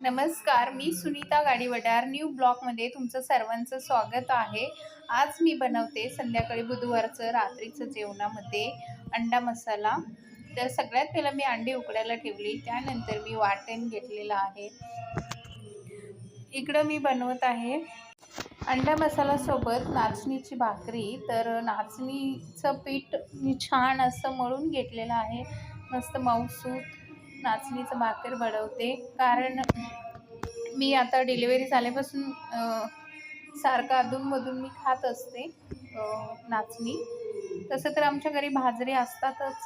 नमस्कार मी सुनीता गाडीवडार न्यू ब्लॉकमध्ये तुमचं सर्वांचं स्वागत आहे. आज मी बनवते संध्याकाळी बुधवारचं रात्रीचं जेवणामध्ये अंडा मसाला. तर सगळ्यात पहिला मी अंडी उकडायला ठेवली त्यानंतर मी वाटण घेतलेलं आहे. इकडं मी बनवत आहे अंडा मसालासोबत नाचणीची भाकरी. तर नाचणीचं पीठ मी छान असं मळून घेतलेलं आहे. मस्त मऊसूत नाचणीचं भाकर बनवते कारण मी आता डिलिव्हरी झाल्यापासून सारखं अधूनमधून मी खात असते नाचणी. तसं तर आमच्या घरी भाजरे असतातच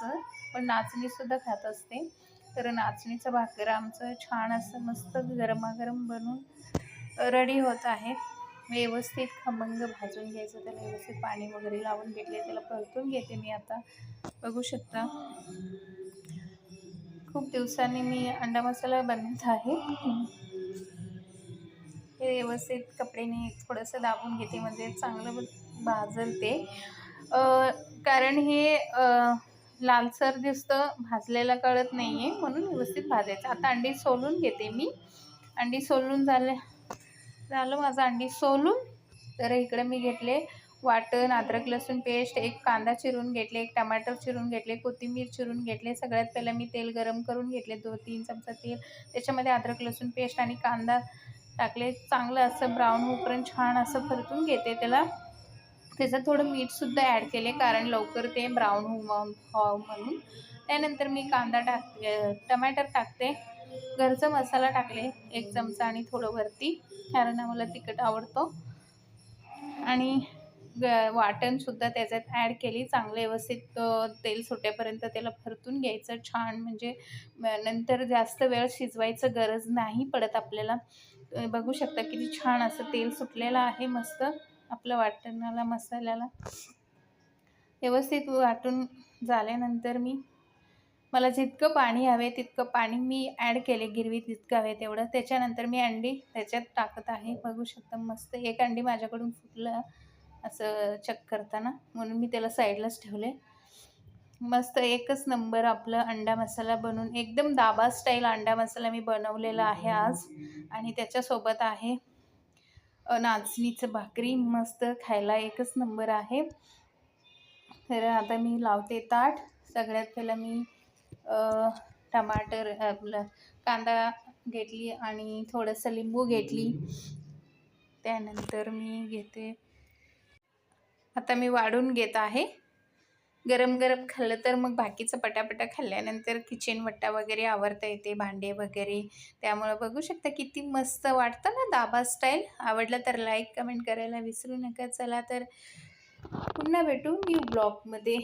पण नाचणीसुद्धा खात असते. तर नाचणीचं भाकर आमचं छान असं मस्त गरमागरम बनून रेडी होत आहे. व्यवस्थित खमंग भाजून घ्यायचं त्याला व्यवस्थित पाणी वगैरे लावून घेतले त्याला परतून घेते मी आता. बघू शकता. खूप दिवसांनी मी अंडा मसाला बनवत आहे. हे व्यवस्थित कपड्याने थोडंसं दाबून घेते म्हणजे चांगलं भाजल ते कारण हे लालसर दिसतं भाजलेला कळत नाही आहे म्हणून व्यवस्थित भाजायचं. आता अंडी सोलून घेते मी. अंडी सोलून झाले झालं माझं अंडी सोलून. तर इकडे मी घेतले वाटण अद्रक लसूण पेस्ट एक कांदा चिरून घेतले एक टमाटर चिरून घेतले कोथिंबीर चिरून घेतले. सगळ्यात पहिलं मी तेल गरम करून घेतले दोन तीन चमचा तेल. त्याच्यामध्ये अद्रक लसूण पेस्ट आणि कांदा टाकले. चांगलं असं ब्राऊन होईपर्यंत छान असं परतून घेते त्याला. त्याचं थोडं मीठसुद्धा ॲड केले कारण लवकर ते ब्राऊन होऊ व्हावं म्हणून. त्यानंतर मी कांदा टाक टमॅटर टाकते. घरचा मसाला टाकले एक चमचा आणि थोडं वरती कारण आम्हाला तिखट आवडतो. आणि वाटणसुद्धा त्याच्यात ॲड केली. चांगलं व्यवस्थित तेल सुटेपर्यंत त्याला परतून घ्यायचं छान. म्हणजे नंतर जास्त वेळ शिजवायचं गरज नाही पडत आपल्याला. बघू शकता किती छान असं तेल सुटलेलं आहे मस्त. आपलं वाटणाला मसाल्याला. व्यवस्थित वाटून झाल्यानंतर मी मला जितकं पाणी हवे तितकं पाणी मी ॲड केले. गिरवी तितकं हवे तेवढं. त्याच्यानंतर मी अंडी त्याच्यात टाकत आहे. बघू शकता मस्त. एक अंडी माझ्याकडून फुटलं. असं चेक करताना. म्हणून मी त्याला साईडलाच ठेवले. मस्त एकच नंबर आपलं अंडा मसाला बनवून एकदम दाबा स्टाईल अंडा मसाला मी बनवलेला आहे आज. आणि त्याच्यासोबत आहे नाचणीचं भाकरी. मस्त खायला एकच नंबर आहे. तर आता मी लावते ताट. सगळ्यात पहिलं मी टमाटर आपलं कांदा घेतली आणि थोडंसं लिंबू घेतली. त्यानंतर मी घेते आता मी वाढून घेत आहे. गरम गरम खाल्लं तर मग बाकीचं पटापटा खाल्ल्यानंतर किचन वट्टा वगैरे आवरता येते भांडे वगैरे. त्यामुळं बघू शकता किती मस्त वाटतं ना दाबा स्टाईल आवडलं तर लाईक कमेंट करायला विसरू नका. चला तर पुन्हा भेटू न्यू ब्लॉगमध्ये